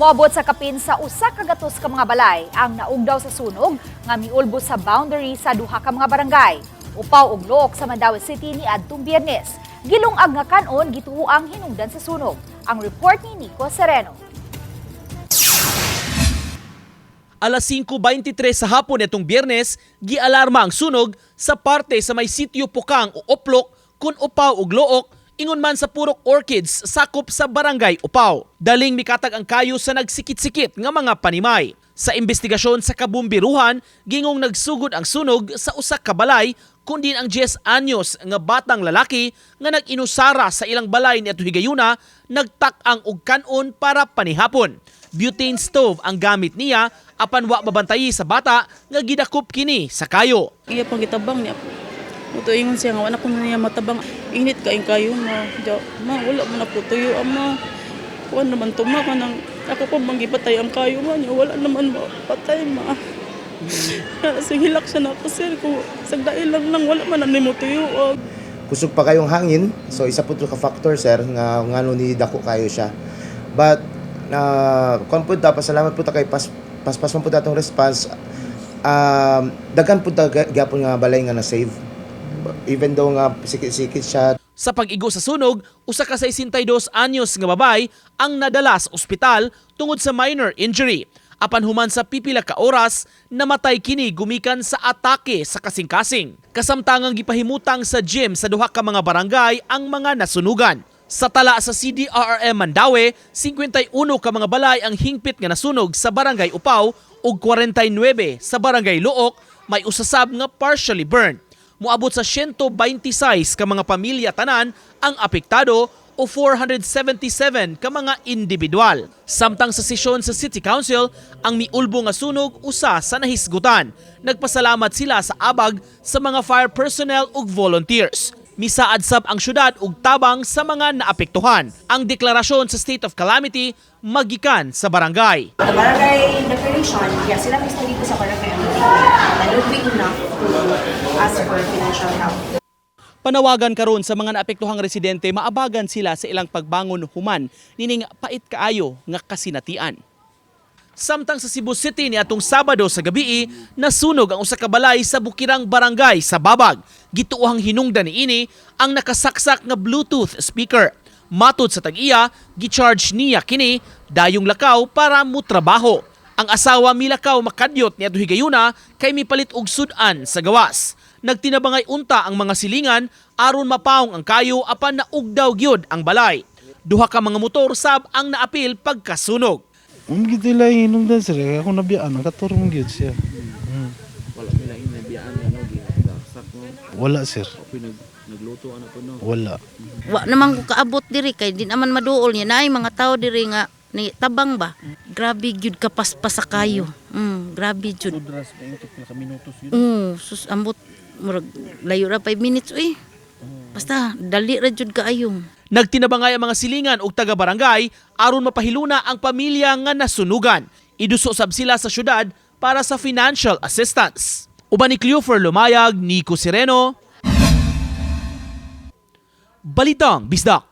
Moabot sa kapin sa usa ka gatos ka mga balay ang naugdaw sa sunog nga miulbo sa boundary sa duha ka mga barangay. Upaw ug look sa Mandaue City ni adtong Biyernes. Gilungag nga kanon gituoang hinungdan sa sunog. Ang report ni Nico Sereno. Alas 5.23 sa hapon itong biyernes, gialarma ang sunog sa parte sa may sityo Pukang o Oplok kun Upaw ug Look ingon man sa Purok Orchids sakop sa Barangay Upaw. Daling mikatag ang kayo sa nagsikit-sikit nga mga panimay. Sa investigasyon sa kabumbiruhan, gingong nagsugod ang sunog sa usa ka balay kundi ang 10 anyos nga batang lalaki nga nag-inusara sa ilang balay ni Higayuna nagtak-ang og kanon para panihapon. Butane stove ang gamit niya apan wa mabantayi sa bata nga gidakop kini sa kayo. Iya pang gitabang niya. Muto ingon siya nga wala ko na niya matabang. Init kain kayo ma. Ja, ma wala man ako tuyo ama. Kuan naman tuma ka nang ako pa manggipatay ang kayo ma niya. Wala naman mapatay ma. Kaya hilak siya na ako sir ko. Sagdail lang lang wala man na nimo tuyo. og. kusog pa kayong hangin. So isa po to ka factor sir nga ngano ni dako kayo siya. But na uh, po dapat salamat po ta kay pas paspas man po datong response. Um, daghan po ta gyapon nga balay nga na save. Even though nga sikit-sikit siya Sa pag-igo sa sunog, usa ka 62 anyos nga babay ang nadala sa ospital tungod sa minor injury. Apan human sa pipila ka oras, namatay kini gumikan sa atake sa kasing-kasing. Kasamtangang gipahimutang sa gym sa duha ka mga barangay ang mga nasunugan. Sa tala sa CDRRM Mandaue, 51 ka mga balay ang hingpit nga nasunog sa barangay Upaw ug 49 sa barangay Luok may usasab nga partially burned muabot sa 126 ka mga pamilya tanan ang apektado o 477 ka mga individual. Samtang sa sesyon sa City Council, ang miulbo nga sunog usa sa nahisgutan. Nagpasalamat sila sa abag sa mga fire personnel ug volunteers. Misaad sab ang syudad ug tabang sa mga naapektuhan. Ang deklarasyon sa state of calamity magikan sa barangay. the barangay declaration, yeah, sila mismo dito sa barangay ang declare na to ask for financial help. Panawagan karon sa mga naapektuhang residente maabagan sila sa ilang pagbangon human nining pait kaayo nga kasinatian. Samtang sa Cebu City ni atong Sabado sa gabi nasunog ang usa ka balay sa Bukirang Barangay sa Babag. Gituohang hinungdan niini ang nakasaksak nga Bluetooth speaker. Matod sa tag-iya, gicharge niya kini dayong lakaw para mutrabaho. Ang asawa milakaw makadyot ni Ato Higayuna kay mipalit og sudan sa gawas. Nagtinabangay unta ang mga silingan aron mapaong ang kayo apan naugdaw gyud ang balay. Duha ka mga motor sab ang naapil pagkasunog. Ang gito lang inong dan sir, ako nabiyaan, nakaturong gyud siya. Wala nila inabiyaan ano ginagsak no. Wala sir, Pinag nagluto ano po no. wala. Wa naman ko kaabot diri kay di naman maduol niya naay mga tao diri nga ni tabang ba. Grabe gyud kapaspas sa kayo. Mm, grabe gyud. Udras pa yung minutos yun. Mm, sus ambot murag layo ra 5 minutes uy. Basta dali ra jud kaayo. Nagtinabangay ang mga silingan ug taga-barangay aron mapahiluna ang pamilya nga nasunugan. Iduso sab sila sa syudad para sa financial assistance. Uban ni Cleofer Lumayag, Nico Sireno. Balitang Bisdak.